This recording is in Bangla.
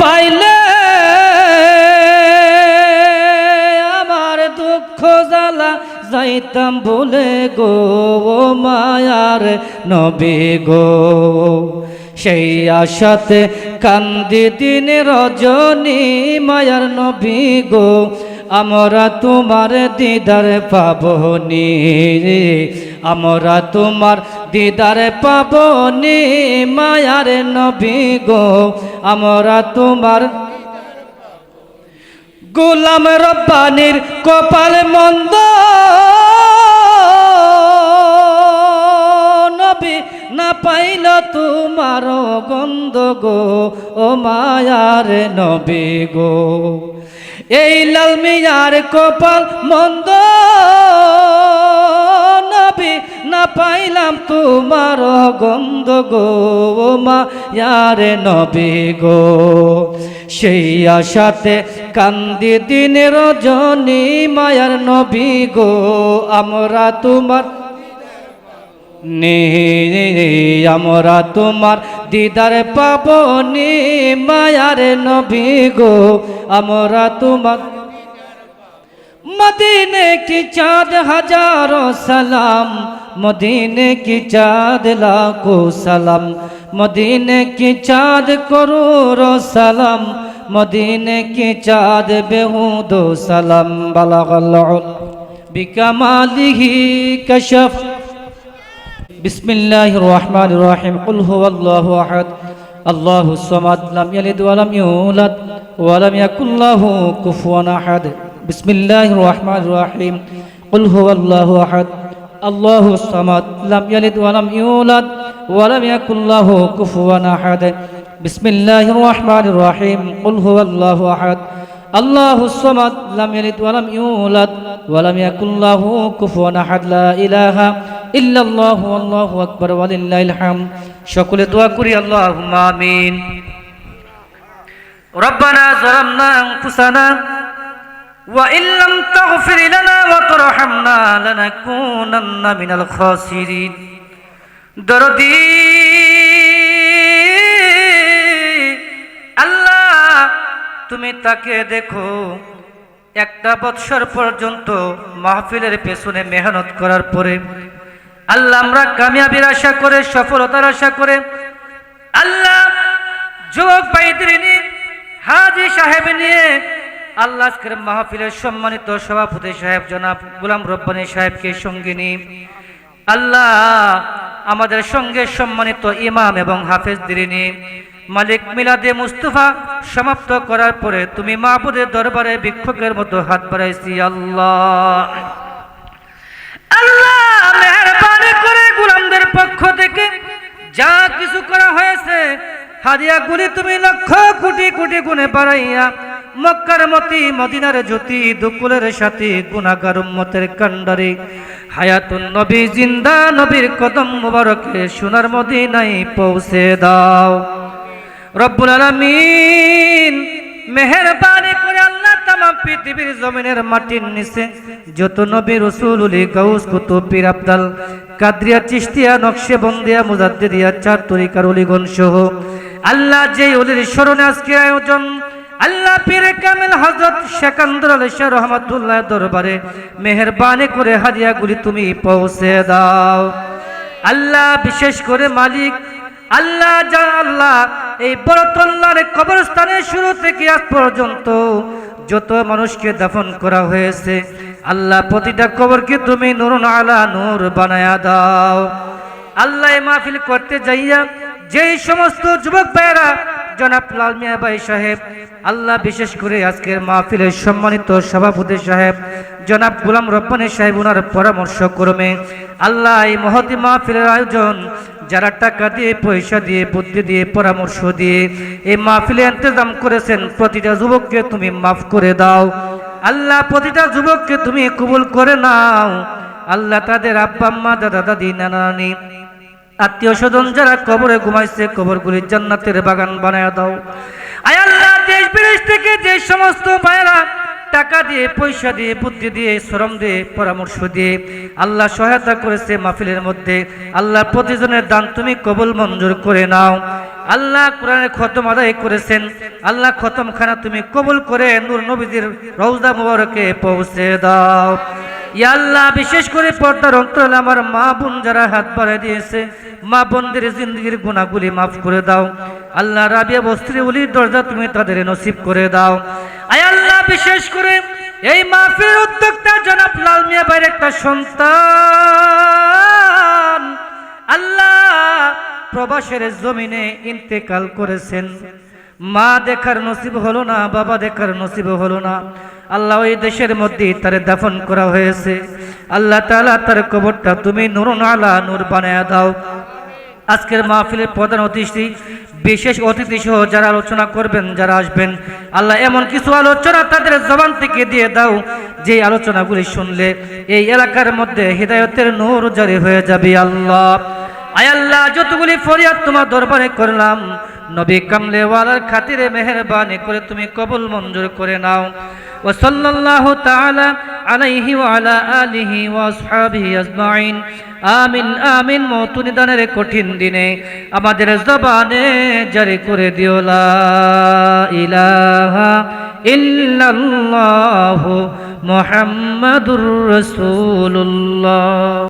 পাইলে আমার দুঃখ জ্বালা যাইতাম বলে গো মায়ার নবী গো। সেই আশাতে কান্দি দিন রজনী মায়ার নবী গো। আমরা তোমার দিদার পাবনি আমরা তোমার দিদার পাবনি মায়ার নবী গো। আমরা তোমার গোলাম রব্বানির কপাল মন্দ। নবী না পাইল তোমার গন্ধ গো, ও মায়ার নবী গো। এই লাল মিয়ার কপাল মন্দ। নবী না পাইলাম তোমার গন্ধ গো, ও মায়ার নবী গো। সেই আশাতে কান্দি দিনের রজনী মায়ার নবী গো, আমরা তোমার আমরা তোমার দিদার পাবনি মায়ার নবী গো, আমরা তোমার মদিনে কি চাঁদ হাজারো সালাম? মদিনে কি চাঁদ লাখো সালাম? মদিনে কি চাঁদ করোড়ো সালাম? মদিনে কি চাঁদ বেহুদো সালাম? বালাগাল বিকামালিহি কশফ। বিসমিল্লাহির রহমানির রহিম। কুল হুয়াল্লাহু আহাদ। আল্লাহু সামাদ। লাম ইয়ালিদ ইউলাদ। ওয়া লাম ইয়াকুল লাহু কুফুয়ান আহাদ। بسم الله الرحمن الرحيم قل هو الله أحد الله الصمد لم يلد ولم يولد ولم يكن له كفوا أحد بسم الله الرحمن الرحيم قل هو الله أحد الله الصمد لم يلد ولم يولد ولم يكن له كفوا أحد لا إله إلا الله والله أكبر ولله الحمد সকলে দোয়া করি اللهم آمين ربنا ظلمنا أنفسنا وإن لم تغفر لنا وترحمنا لنكونن من الخاسرين দরদি আল্লাহ তুমি তাকে দেখো একটা বৎসর পর্যন্ত মাহফিলের পেছনে মেহনত করার পরে আল্লাহ আমরা কামিয়াবির আশা করে সফলতার আশা করে আল্লাহ যুবক ভাইদের নিয়ে হাজি সাহেব নিয়ে আল্লাহ মাহফিলের সম্মানিত সভাপতি সাহেব জনাব গুলাম রব্বানী সাহেবকে সঙ্গে নিয়ে আল্লাহ আমাদের সঙ্গে সম্মানিত ইমাম এবং হাফেজ দিরিনী মালিক মিলাদে মুস্তফা সমাপ্ত করার পরে তুমি মাহবুদের দরবারে বিক্ষোভের মতো হাত বাড়াইছি, আল্লাহ। আল্লাহ, মেহরবানি করে গুলামদের পক্ষ থেকে যা কিছু করা হয়েছে হাদিয়া গুলি তুমি লক্ষ কোটি কোটি গুণে বাড়াইয়া মক্কার মতি, মদিনার জ্যোতি, দুকুলের সাথে গুনাগার উম্মতের কান্ডারে হায়াতুন নবী, জিন্দা নবীর কদম মুবারকে সোনার মদিনায় পৌঁছে দাও। রব্বুল আলামিন, মেহেরবানি করে আল্লাহ তামাম পৃথিবীর জমিনের মাটির নিচে যত নবী রসুল উলি গাউস, কুতুব, পীর আবদাল, কাদরিয়া চিস্তিয়া নকশে বন্দিয়া, মুজাদ্দিদিয়া, চার তরিকার অলিগণ সহ আল্লাহ যে অলির স্মরণে আজকে আয়োজন পীরে কামেল হজরত শাহ রহমতুল্লাহ দরবারে মেহরবানি করে হাদিয়াগুলি তুমি পৌঁছে দাও। আল্লাহ বিশেষ করে মালিক, আল্লাহ যা আল্লাহ, এই বড়তল্লার কবরস্থানে শুরু থেকে আজ পর্যন্ত যত মানুষকে দাফন করা হয়েছে, আল্লাহ প্রতিটা কবরকে তুমি নুরুন আলা নূর বানায়া দাও। আল্লাহ মাহফিল করতে যাইয়া যেই সমস্ত যুবক ভাইয়েরা জনাব লাল মিয়া ভাই সাহেব, আল্লাহ বিশেষ করে আজকের মাহফিলের সম্মানিত সভাপতি সাহেব, জনাব গুলাম রব্বানী সাহেব ওনার পরামর্শ ক্রমে আল্লাহ এই মহতি মাহফিলের আয়োজন, যারা টাকা দিয়ে, পয়সা দিয়ে, বুদ্ধি দিয়ে, পরামর্শ দিয়ে এই মাহফিলে ইন্তজাম করেছেন, প্রতিটা যুবককে তুমি মাফ করে দাও। আল্লাহ প্রতিটা যুবককে তুমি কবুল করে নাও। আল্লাহ তাদের আব্বা, আম্মা, দাদা, দাদি, নানা, নানি আত্মীয় স্বজন যারা কবরে ঘুমাইছে কবরগুলির জান্নাতের বাগান বানায় দাও। আল্লাহ, দেশ বিদেশ থেকে যে সমস্ত ভাইয়েরা টাকা দিয়ে, পয়সা দিয়ে, বুদ্ধি দিয়ে, শ্রম দিয়ে, পরামর্শ দিয়ে আল্লাহ সহায়তা করেছে মাহফিলের মধ্যে, আল্লাহ প্রতিজনের দান তুমি কবুল মঞ্জুর করে নাও। আল্লাহ কোরআনের খতম আদায় করেছেন, আল্লাহ খতম খানা তুমি কবুল করে নূর নবীদের রৌজা মুবারকে পৌঁছে দাও। ইয়া আল্লাহ, বিশেষ করে পর্দার অন্তরালে আমার মা বোন যারা হাত বাড়ায় দিয়েছে, মা বোনদের জিন্দগির গুণাগুলি মাফ করে দাও। আল্লাহ রাবিয়া বস্ত্রী উলির দরজা তুমি তাদের নসিব করে দাও। আয় আল্লাহ, বিশেষ করে এই মাহফিলের উদ্যোক্তা জনাব লাল মিয়া ভাইয়ের একটা সন্তান। আল্লাহ প্রবাসের জমিনে ইন্তেকাল করেছেন। মা দেখার নসিব হলো না, বাবা দেখার নসিব হলো না। আল্লাহ ওই দেশের মধ্যে তারে দাফন করা হয়েছে। আল্লাহ তাআলা তার কবরটা তুমি নুর আলা নূর বানায় দাও। আজকের মাহফিলের প্রধান অতিথি, বিশেষ অতিথি সহ যারা আলোচনা করবেন, যারা আসবেন, আল্লাহ এমন কিছু আলোচনা তাদের জবান থেকে দিয়ে দাও, যে আলোচনাগুলি শুনলে এই এলাকার মধ্যে হৃদায়তের নূর জারি হয়ে যাবে আল্লাহ। আয় আল্লাহ, যতগুলি ফরিয়াদ তোমার দরবারে করলাম নবী কামলেওয়ালার খাতিরে মেহরবানি করে তুমি কবুল মঞ্জুর করে নাও। ও সাল্লাল্লাহু তাআলা আলাইহি ওয়া আলা আলিহি ওয়া আসহাবিহি আজমাইন। আমিন আমিন মৌত নিদানের কঠিন দিনে আমাদের জবানে জারি করে দিও, লা ইলাহা ইল্লাল্লাহু মুহাম্মাদুর রাসূলুল্লাহ।